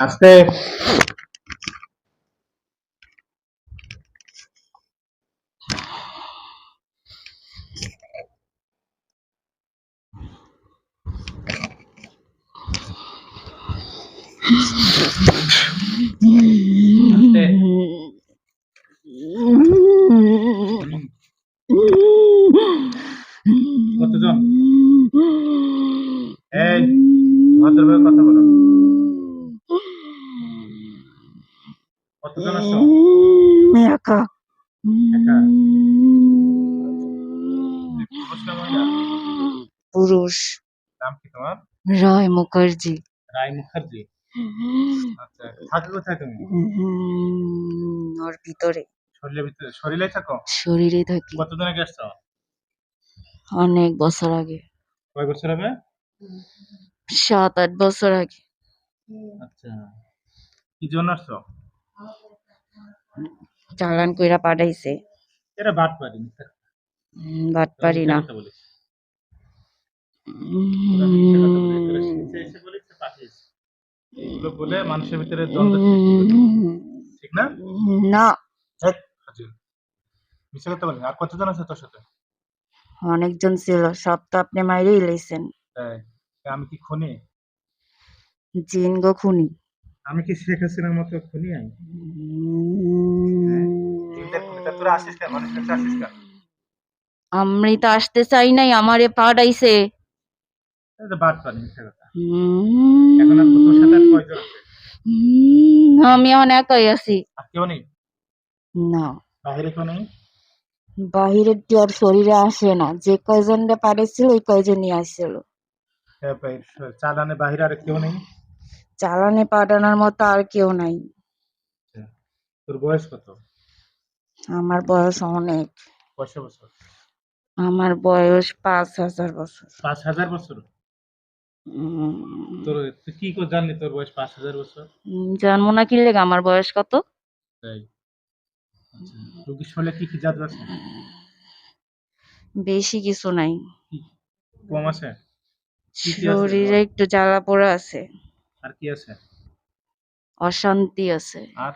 আস্তে আস্তে কতজন এই ভদ্রভাবে কথা বলো কতজন আছো একা একা? পুরুষ না মহিলা পুরুষ নাম কি তোমার রায় মুখার্জি রায় মুখার্জি আচ্ছা থাকো কোথায় তুমি উম, ওর ভিতরে শরীরের ভিতরে শরীরে থাকো শরীরে থাকি কতদিন আগে আসছো অনেক বছর আগে কয় বছর হবে সাত আট বছর আগে আচ্ছা কি জন্য আসছো চালান কইরা পাঠাইছে। এটা বাদ পারি উম, বাট পারি না। এগুলো বলে মানুষের ভিতরে দ্বন্দ্ব ঠিক না? না। আর কতজন আছে তোর সাথে? অনেকজন ছিল সব তো আপনি মাইরেই লাইছেন। আমি কি খুনি? জিন গো খুনি। আমি কি শেখ হাসিনার মতো খুনি আমি? তোরা আসিস কেন? মানুষের কাছে আসিস কেন? আমি তো আসতে চাই নাই আমারে কয়জন উম, আমি এখন একাই আছি। আর না। শরীরে আসে না। যে কয়জনটা পাঠাইছিল ওই কয়জনই আসছিল। হ্যাঁ, চালানে বাইরে আর কেউ নেই? চালানে পাঠানোর মতো আর কেউ নাই। আচ্ছা। তোর বয়স কত? আমার বয়স অনেক। বছর? আমার বয়স পাঁচ হাজার বছর। পাঁচ হাজার বছর? তোর তুই কি করে জানলি তোর বয়স পাঁচ হাজার বছর? জানব না কি লেগে আমার বয়স কত? তাই? আচ্ছা রোগীর শরীরে কি কি জাদু আছে? বেশি কিছু নাই। কম আছে? কি কি আছে? শরীরে একটু জ্বালা পোড়া আছে। আর কি আছে? অশান্তি আছে। আর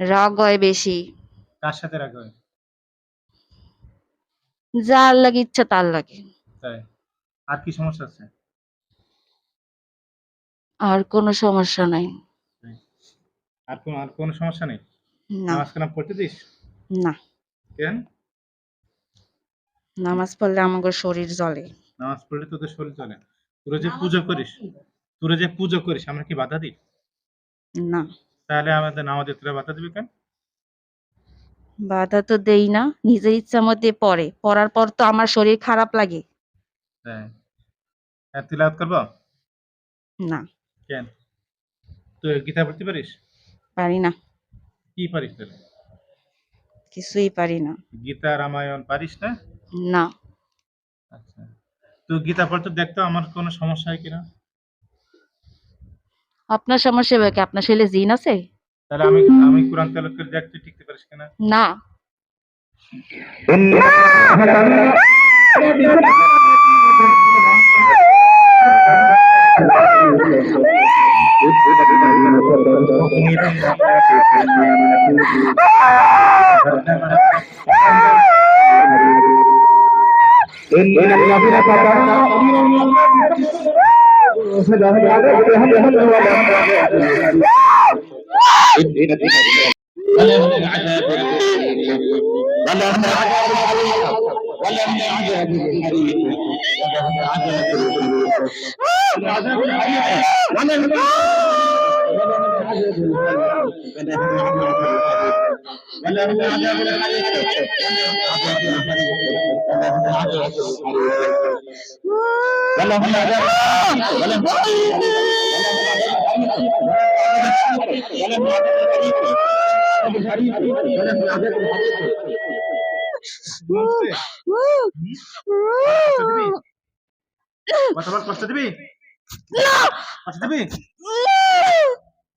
রাগ হয় বেশি। কার সাথে রাগ হয়? যার লাগে ইচ্ছা তার লাগে। তাই? আর কি সমস্যা আছে? আর কোনো সমস্যা নাই। আর কোন আর কোনো সমস্যা নেই? না। নামাজ কালাম পড়তে দিস? না। কেন? নামাজ পড়লে আমাকে শরীর জ্বলে। নামাজ পড়লে তোদের শরীর চলে তোরা যে পুজো করিস তোরা যে পুজো করিস আমরা কি বাধা দিই? না। তাহলে আমাদের নামাজে তোরা বাধা দিবি কেন? বাধা তো দেই না নিজের ইচ্ছা মতে পড়ে। পড়ার পর তো আমার শরীর খারাপ লাগে। হ্যাঁ। তিলাওয়াত করব? না। কেন? তুই গীতা পড়তে পারিস? পারি না। কি পারিস তাহলে? কিছুই পারি না। গীতা রামায়ণ পারিস না? না। আচ্ছা। তুই গীতা পড়তে দেখতো আমার কোনো সমস্যা হয় কিনা? আপনার সমস্যা হবে কি আপনার শরীরে জিন আছে? তাহলে আমি আমি কোরআন তেলাওয়াত করে দেখ তুই টিকতে পারিস কিনা? না। ولهم عذاب ولهم عذاب حريق ولهم عذاب حريق ولهم عذاب حريق عذاب حريق ولهم ولهم عذاب حريق ولهم عذاب حريق কতবার কষ্ট দিবি কষ্ট দিবি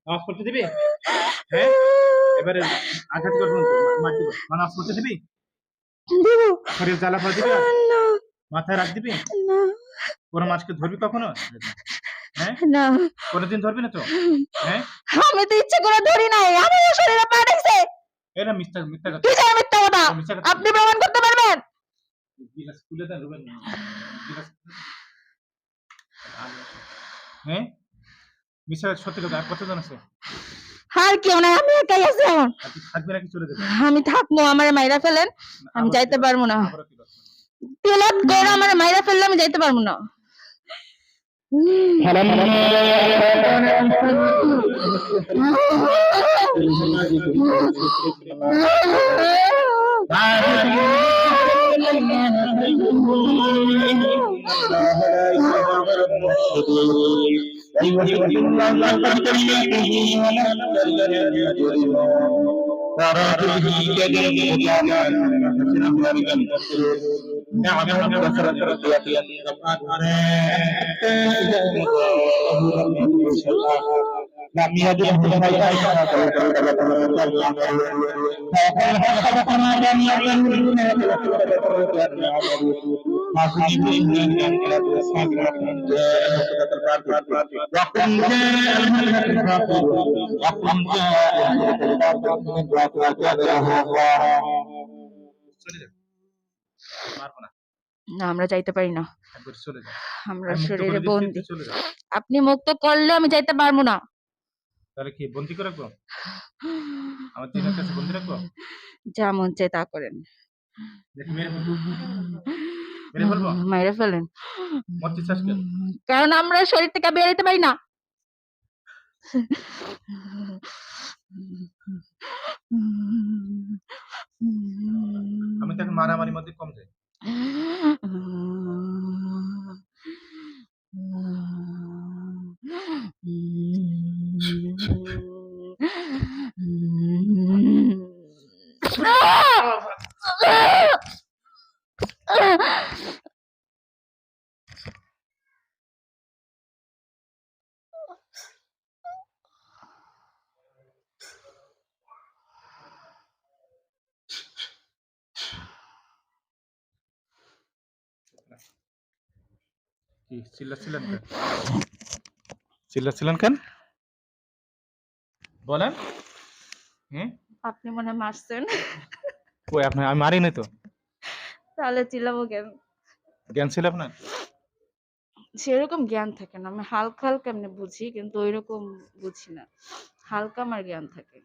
নামাজ পড়তে দিবি হ্যাঁ এবারে আঘাত করব মার দিব নামাজ পড়তে দিবি শরীর জ্বালা পড়া দিবি? মাথায় রাখ দিবি? কোনো মাছকে ধরবি কখনো? হ্যাঁ? না। কোনোদিন ধরবি না তো? হ্যাঁ? আমি তো ইচ্ছে করে ধরি নাই। আমার শরীরে পাঠাইছে এটা মিথ্যা মিথ্যা কথা। মিথ্যা কথা? মিথ্যা কথা। আপনি প্রমাণ করতে পারবেন? গিলাস তুলে দেন রুবেন গিলাস হ্যাঁ? মিথ্যা সত্যি কথা আর কতজন আছে? আর কেউ নাই আমি একাই আছি এখন। আর নাকি চলে যাবে? আমি থাকব আমার মাইরা ফেলেন। আমি যাইতে পারব না। তিলত করে আমার মাইরা ফেললে আমি যাইতে পারব না। চলে যাবে মারবো না না। আমরা যাইতে পারি না। আমরা শরীরে বন্দি। আপনি মুক্ত করলে আমি যাইতে পারব না। তাহলে কি বন্দি করে রাখব? আমার দিনের কাছে বন্দি রাখব? যা মন চায় তা করেন। মেরে ফেলেন। কারণ আমরা শরীর থেকে বেরোতে পারি না। আমি তো এখন মারামারির মধ্যে কম যাই। え? কি চিল্লাচ্ছিলেন কেন? চিল্লাচ্ছিলেন কেন? বলেন। হুম? আপনি মনে হয় মারছেন। কই আপনার আমি মারিনি তো। তাহলে চিল্লাবো কেন? জ্ঞান ছিল আপনার? সেরকম জ্ঞান থাকে না। আমি হালকা হালকা এমনি বুঝি কিন্তু ওইরকম বুঝি না। হালকা আমার জ্ঞান থাকে।